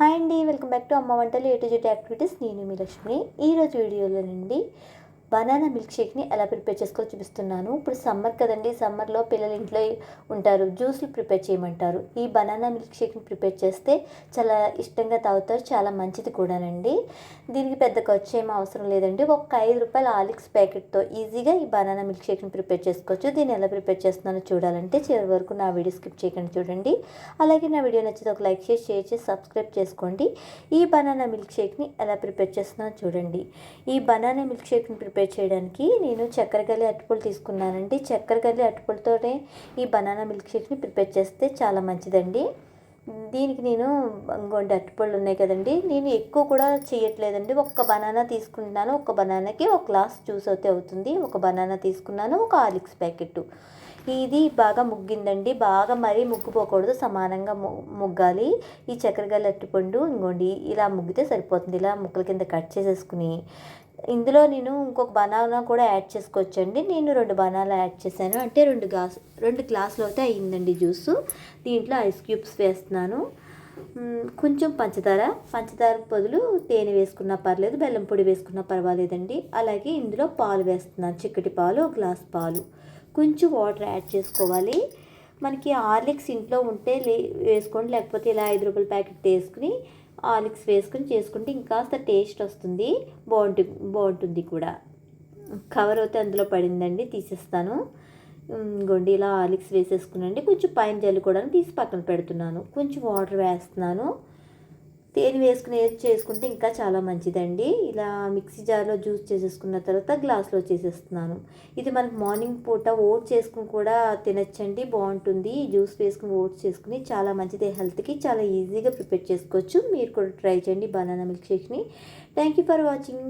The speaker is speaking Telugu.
హాయ్ అండి వెల్కమ్ బ్యాక్ టు అమ్మ వంటలు ఏ టు జెడ్ యాక్టివిటీస్. నేను మీ లక్ష్మి. ఈరోజు వీడియోలో నుండి బనానా మిల్క్ షేక్ని ఎలా ప్రిపేర్ చేసుకోవాలో చూపిస్తున్నాను. ఇప్పుడు సమ్మర్ కదండి సమ్మర్లో పిల్లలు ఇంట్లో ఉంటారు జ్యూస్లు ప్రిపేర్ చేయమంటారు. ఈ బనానా మిల్క్ షేక్ని ప్రిపేర్ చేస్తే చాలా ఇష్టంగా తాగుతారు చాలా మంచిది కూడానండి. దీనికి పెద్ద ఖర్చు ఏమీ అవసరం లేదండి. ఒక ఐదు రూపాయల ఆలిక్స్ ప్యాకెట్తో ఈజీగా ఈ బనానా మిల్క్ షేక్ని ప్రిపేర్ చేసుకోవచ్చు. దీన్ని ఎలా ప్రిపేర్ చేస్తున్నానో చూడాలంటే చివరి వరకు నా వీడియో స్కిప్ చేయకుండా చూడండి. అలాగే నా వీడియో నచ్చితే ఒక లైక్ చేసి షేర్ చేసి సబ్స్క్రైబ్ చేసుకోండి. ఈ బనానా మిల్క్ షేక్ని ఎలా ప్రిపేర్ చేస్తున్నానో చూడండి. ఈ బనానా మిల్క్ షేక్ని ప్రిపేర్ ప్రిపేర్ చేయడానికి నేను చక్కెర గల్లి అట్టుపళ్ళు తీసుకున్నానండి. చక్కెర గల్లి అట్టుపళ్ళతోనే ఈ బనానా మిల్క్ షేక్ని ప్రిపేర్ చేస్తే చాలా మంచిదండి. దీనికి నేను ఇంకోటి అరటిపళ్ళు ఉన్నాయి కదండి. నేను ఎక్కువ కూడా చేయట్లేదండి. ఒక్క బనానా తీసుకుంటున్నాను. ఒక బనానాకి ఒక గ్లాస్ జ్యూస్ అయితే అవుతుంది. ఒక బనానా తీసుకున్నాను. ఒక ఆలిక్స్ ప్యాకెట్. ఇది బాగా ముగ్గిందండి. బాగా మరీ ముగ్గిపోకూడదు. సమానంగా ముగ్గాలి. ఈ చక్కెర గల్లి అట్టుపండు ఇంకోండి ఇలా ముగ్గితే సరిపోతుంది. ఇలా ముక్కల కింద కట్ చేసేసుకుని ఇందులో నేను ఇంకొక బనానా కూడా యాడ్ చేసుకోవచ్చండి. నేను రెండు బనానా యాడ్ చేశాను. అంటే రెండు గ్లాస్ రెండు గ్లాసులు అయితే అయ్యిందండి జ్యూస్. దీంట్లో ఐస్ క్యూబ్స్ వేస్తున్నాను. కొంచెం పంచదార పంచదార బదులు తేనె వేసుకున్నా పర్లేదు బెల్లం పొడి వేసుకున్నా పర్వాలేదండి. అలాగే ఇందులో పాలు వేస్తున్నాను చిక్కటి పాలు ఒక గ్లాస్ పాలు. కొంచెం వాటర్ యాడ్ చేసుకోవాలి. మనకి హార్లిక్స్ ఇంట్లో ఉంటే లే వేసుకోండి. లేకపోతే ఇలా ఐదు రూపాయల ప్యాకెట్ వేసుకుని ఆలిక్స్ వేసుకొని చేసుకుంటే ఇంకాస్త టేస్ట్ వస్తుంది. బాగుంటు బాగుంటుంది కూడా. కవర్ అయితే అందులో పడిందండి తీసేస్తాను. గొండి ఇలా ఆలిక్స్ వేసేసుకునండి. కొంచెం పైన జల్లుకోవడానికి తీసి పక్కన పెడుతున్నాను. కొంచెం వాటర్ వేస్తున్నాను. తేనె వేసుకుని చేసుకుంటే ఇంకా చాలా మంచిదండి. ఇలా మిక్సీ జార్లో జ్యూస్ చేసేసుకున్న తర్వాత గ్లాస్లో చేసేస్తున్నాను. ఇది మనకు మార్నింగ్ పూట ఓట్ చేసుకుని కూడా తినచ్చండి బాగుంటుంది. జ్యూస్ వేసుకుని ఓట్స్ చేసుకుని చాలా మంచిది హెల్త్కి చాలా ఈజీగా ప్రిపేర్ చేసుకోవచ్చు. మీరు కూడా ట్రై చేయండి banana milk షేక్ని. Thank you for watching.